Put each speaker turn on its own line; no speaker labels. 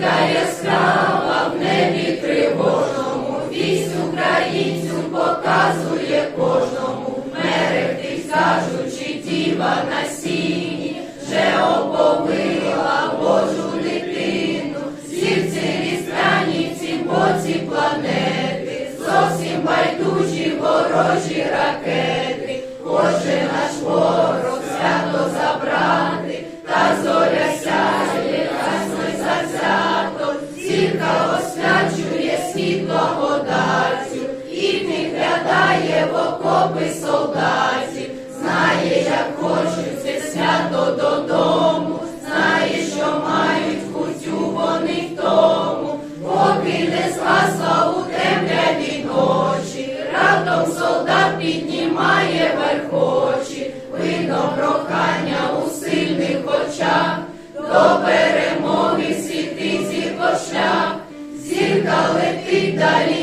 Зірка яскрава в небі тривожному, вість українцю показує кожному, мерехтить, кажучи, діва на сіні, вже оповила Божу дитину, зірці різдвяні в цім боці планети, зовсім байдужі ворожі ракети, кожен наш ворог зірка освячує світ благодаттю і підглядає в окопи солдатів, знає, як хочуть це свято додому, знає, що мають кутю вони в тому, поки не згасла у темряві ночі, раптом солдат піднімає верхочі, видно прохання у сильних очах шлях, зірка летить далі.